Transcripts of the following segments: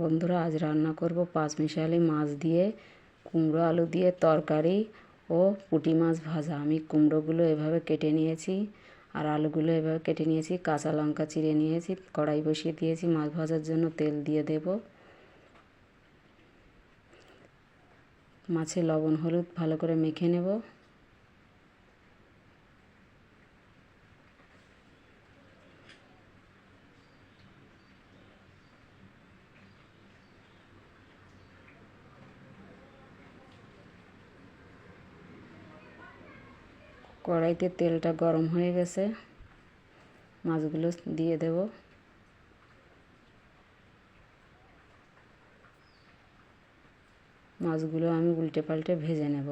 বন্ধুরা, আজ রান্না করব পাঁচমিশালি মাছ দিয়ে, কুমড়ো আলু দিয়ে তরকারি ও পুঁটি মাছ ভাজা। আমি কুমড়োগুলো এভাবে কেটে নিয়েছি আর আলুগুলো এভাবে কেটে নিয়েছি, কাঁচা লঙ্কা চিড়ে নিয়েছি, কড়াই বসিয়ে দিয়েছি, মাছ ভাজার জন্য তেল দিয়ে দেব। মাছে লবণ, হলুদ ভালো করে মেখে নেব। কড়াইতে তেলটা গরম হয়ে গেছে। মাছগুলো দিয়ে দেব। মাছগুলো আমি উল্টে পাল্টে ভেজে নেব।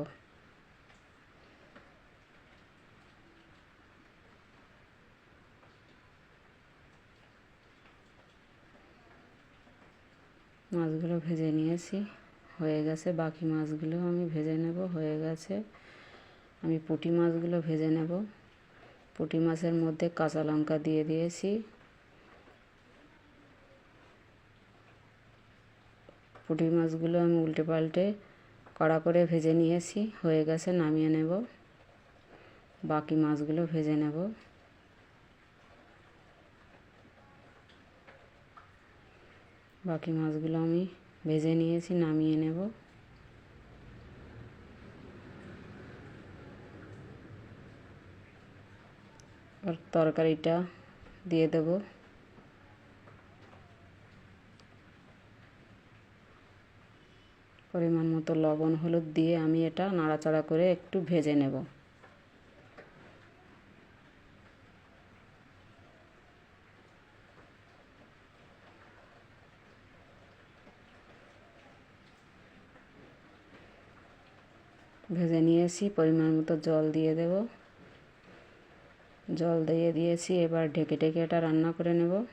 মাছগুলো ভেজে নিয়েছি। হয়ে গেছে। বাকি মাছগুলো আমি ভেজে নেব। হয়ে গেছে। আমি পুঁটি মাছগুলো ভেজে নেব। পুঁটি মাছের মধ্যে কাঁচা লঙ্কা দিয়ে দিয়েছি। পুঁটি মাছগুলো আমি উল্টে পাল্টে কড়া করে ভেজে নিয়েছি, হয়ে গেছে নামিয়ে নেব। বাকি মাছগুলো ভেজে নেব। বাকি মাছগুলো আমি ভেজে নিয়েছি, নামিয়ে নেব। আর তরকারিটা দিয়ে দেব। পরিমাণ মতো লবণ, হলুদ দিয়ে আমি এটা নাড়াচাড়া করে একটু ভেজে নেব। ভেজে নিয়েছি, পরিমাণ মতো জল দিয়ে দেব। জল দিয়ে দিয়েছি, এবার ঢেকে ঢেকে এটা রান্না করে নেব।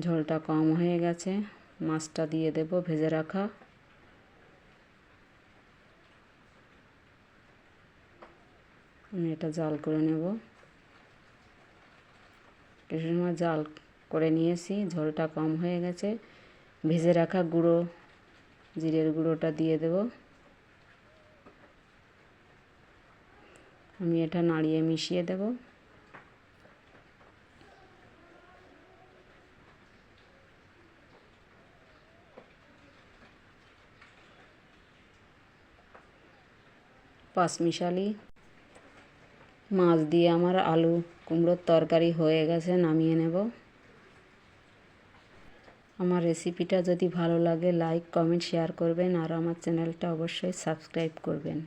ঝোলটা কম হয়ে গেছে, মাছটা দিয়ে দেব ভেজে রাখা। আমি এটা জাল করে নেব। কিছু সময় জাল করে নিয়েছি, ঝোলটা কম হয়ে গেছে। ভেজে রাখা গুঁড়ো, জিরের গুঁড়োটা দিয়ে দেবো। আমি এটা নাড়িয়ে মিশিয়ে দেব। পাঁচমিশালি মাছ দিয়ে আমার আলু কুমড়োর তরকারি হয়ে গেছে, নামিয়ে নেব। আমার রেসিপিটা যদি ভালো লাগে, লাইক, কমেন্ট, শেয়ার করবেন, আর আমার চ্যানেলটা অবশ্যই সাবস্ক্রাইব করবেন।